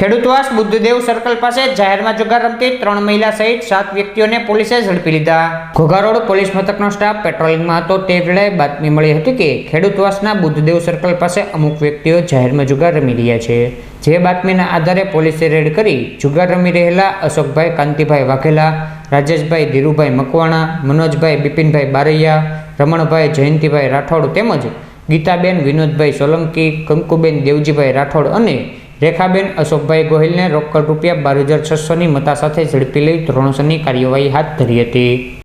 ખેડૂતવાસ Buddhadev circle પાસે જાહેરમાં જુગાર રમતી ત્રણ મહિલા સહિત સાત વ્યક્તિઓને પોલીસે ઝડપી લીધા. ઘોઘા રોડ પોલીસ મથકનો સ્ટાફ પેટ્રોલિંગમાં હતો. તે વેળાએ બાતમી મળી હતી કે ખેડૂતવાસના બુદ્ધદેવ સર્કલ પાસે અમુક વ્યક્તિઓ જાહેરમાં જુગાર રમી રહ્યા છે. જે બાતમીના આધારે પોલીસે રેડ કરી જુગાર રમી રહેલા અશોકભાઈ કાંતિભાઈ વાઘેલા, રાજેશભાઈ ધીરુભાઈ મકવાણા, મનોજભાઈ બિપિનભાઈ બારૈયા, રમણભાઈ જયંતિભાઈ રાઠોડ તેમજ ગીતાબેન વિનોદભાઈ સોલંકી, કંકુબેન દેવજીભાઈ રાઠોડ અને રેખાબેન અશોકભાઈ ગોહિલને રોકડ રૂપિયા બાર હજાર છસોની મતા સાથે ઝડપી લઈ ધોરણસરની કાર્યવાહી હાથ ધરી હતી.